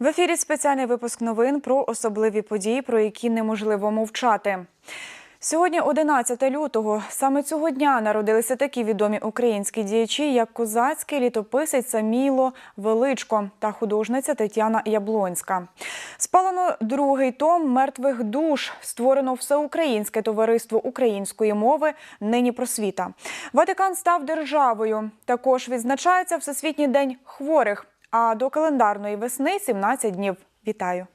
В ефірі спеціальний випуск новин про особливі події, про які неможливо мовчати. Сьогодні, 11 лютого, саме цього дня народилися такі відомі українські діячі, як козацький літописець Саміло Величко та художниця Тетяна Яблонська. Спалено другий том мертвих душ. Створено всеукраїнське товариство української мови. Нині просвіта. Ватикан став державою. Також відзначається Всесвітній день хворих. А до календарної весни 17 днів. Вітаю!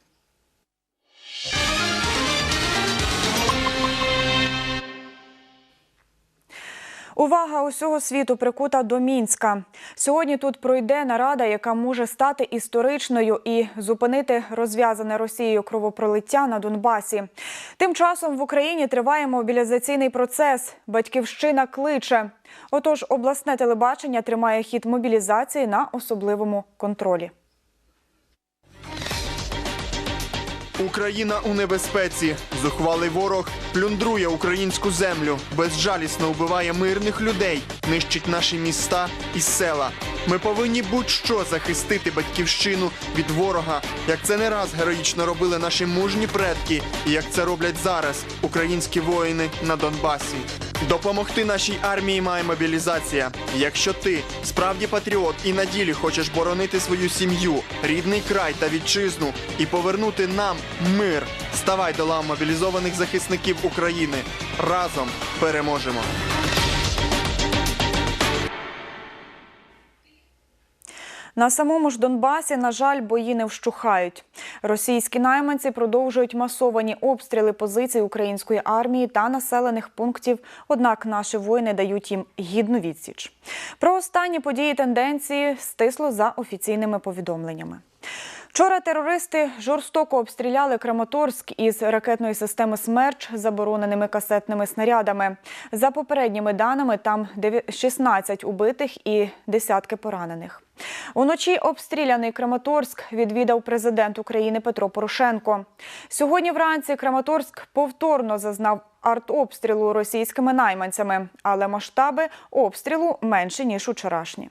Увага усього світу прикута до Мінська. Сьогодні тут пройде нарада, яка може стати історичною і зупинити розв'язане Росією кровопролиття на Донбасі. Тим часом в Україні триває мобілізаційний процес. Батьківщина кличе. Отож, обласне телебачення тримає хід мобілізації на особливому контролі. Україна у небезпеці. Зухвалий ворог плюндрує українську землю, безжалісно вбиває мирних людей, нищить наші міста і села. Ми повинні будь-що захистити батьківщину від ворога, як це не раз героїчно робили наші мужні предки, і як це роблять зараз українські воїни на Донбасі. Допомогти нашій армії має мобілізація. Якщо ти справді патріот і на ділі хочеш боронити свою сім'ю, рідний край та вітчизну і повернути нам мир, ставай до лав мобілізованих захисників України. Разом переможемо. На самому ж Донбасі, на жаль, бої не вщухають. Російські найманці продовжують масовані обстріли позицій української армії та населених пунктів. Однак наші воїни дають їм гідну відсіч. Про останні події тенденції стисло за офіційними повідомленнями. Вчора терористи жорстоко обстріляли Краматорськ із ракетної системи «Смерч» забороненими касетними снарядами. За попередніми даними, там 16 убитих і десятки поранених. Уночі обстріляний Краматорськ відвідав президент України Петро Порошенко. Сьогодні вранці Краматорськ повторно зазнав артобстрілу російськими найманцями, але масштаби обстрілу менші ніж учорашні.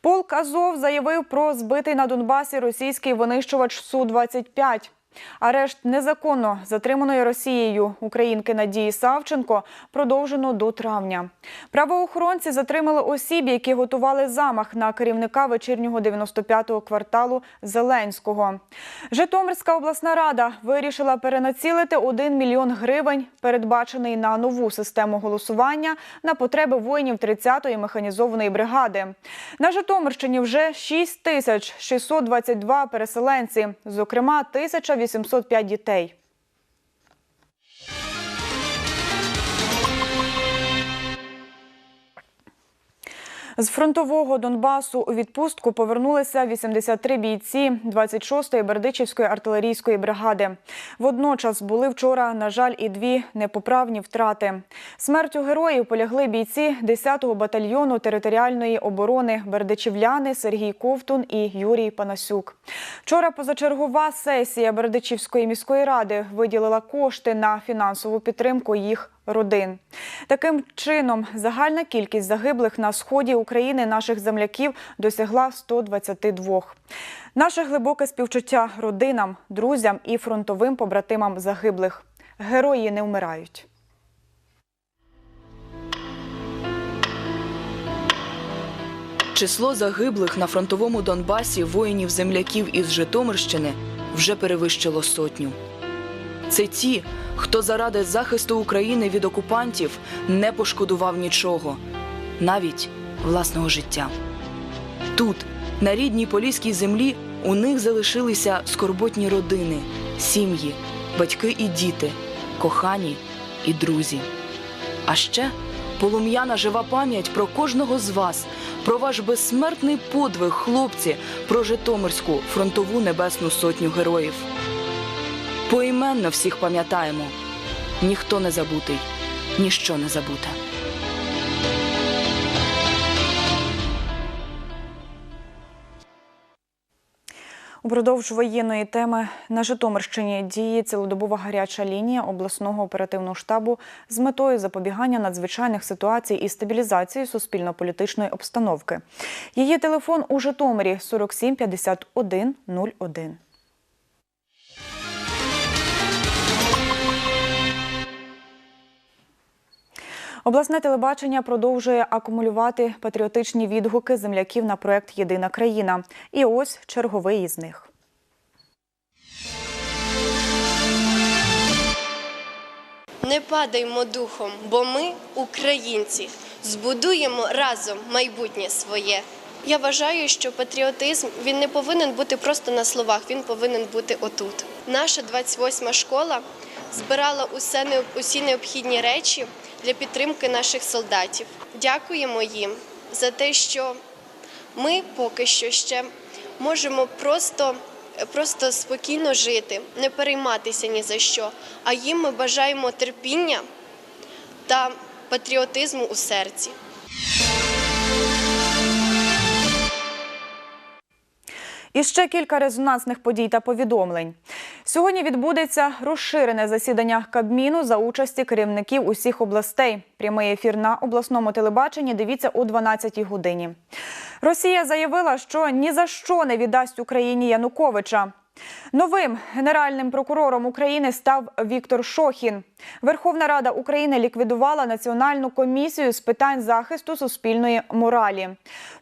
Полк Азов заявив про збитий на Донбасі російський винищувач су 25 Арешт незаконно затриманої Росією українки Надії Савченко продовжено до травня. Правоохоронці затримали осіб, які готували замах на керівника вечірнього 95-го кварталу Зеленського. Житомирська обласна рада вирішила перенацілити 1 мільйон гривень, передбачений на нову систему голосування на потреби воїнів 30-ї механізованої бригади. На Житомирщині вже 6 тисяч 622 переселенці, зокрема 1000 805 дітей. З фронтового Донбасу у відпустку повернулися 83 бійці 26-ї Бердичівської артилерійської бригади. Водночас були вчора, на жаль, і дві непоправні втрати. Смертю героїв полягли бійці 10-го батальйону територіальної оборони Бердичівляни Сергій Ковтун і Юрій Панасюк. Вчора позачергова сесія Бердичівської міської ради виділила кошти на фінансову підтримку їх родин. Таким чином, загальна кількість загиблих на сході України наших земляків досягла 122. Наше глибоке співчуття родинам, друзям і фронтовим побратимам загиблих. Герої не вмирають. Число загиблих на фронтовому Донбасі воїнів-земляків із Житомирщини вже перевищило сотню. Це ті, хто заради захисту України від окупантів не пошкодував нічого, навіть власного життя. Тут, на рідній поліській землі, у них залишилися скорботні родини, сім'ї, батьки і діти, кохані і друзі. А ще полум'яна жива пам'ять про кожного з вас, про ваш безсмертний подвиг, хлопці, про Житомирську фронтову небесну сотню героїв. Поіменно всіх пам'ятаємо. Ніхто не забутий, ніщо не забуте. Упродовж воєнної теми на Житомирщині діє цілодобова гаряча лінія обласного оперативного штабу з метою запобігання надзвичайних ситуацій і стабілізації суспільно-політичної обстановки. Її телефон у Житомирі 47 51 01. Обласне телебачення продовжує акумулювати патріотичні відгуки земляків на проект Єдина країна. І ось черговий із них. Не падаймо духом, бо ми, українці, збудуємо разом майбутнє своє. Я вважаю, що патріотизм він не повинен бути просто на словах, він повинен бути отут. Наша 28-ма школа збирала усе усі необхідні речі для підтримки наших солдатів. Дякуємо їм за те, що ми поки що ще можемо просто, просто спокійно жити, не перейматися ні за що. А їм ми бажаємо терпіння та патріотизму у серці. І ще кілька резонансних подій та повідомлень. Сьогодні відбудеться розширене засідання Кабміну за участі керівників усіх областей. Прямий ефір на обласному телебаченні дивіться о 12-й годині. Росія заявила, що ні за що не віддасть Україні Януковича. Новим генеральним прокурором України став Віктор Шохін. Верховна Рада України ліквідувала Національну комісію з питань захисту суспільної моралі.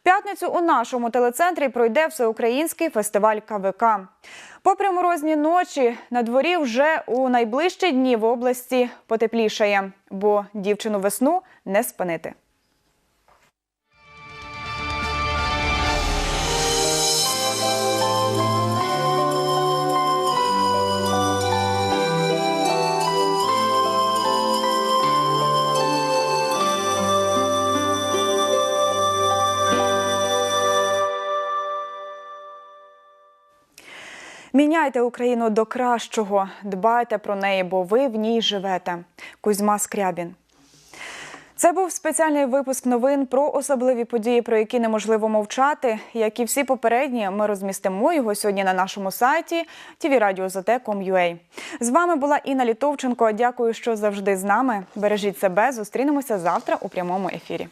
П'ятницю у нашому телецентрі пройде всеукраїнський фестиваль КВК. Попри морозні ночі, на дворі вже у найближчі дні в області потеплішає, бо дівчину весну не спинити. Міняйте Україну до кращого, дбайте про неї, бо ви в ній живете. Кузьма Скрябін. Це був спеціальний випуск новин про особливі події, про які неможливо мовчати. Як і всі попередні, ми розмістимо його сьогодні на нашому сайті tvradio.zt.com.ua. З вами була Інна Літовченко. Дякую, що завжди з нами. Бережіть себе. Зустрінемося завтра у прямому ефірі.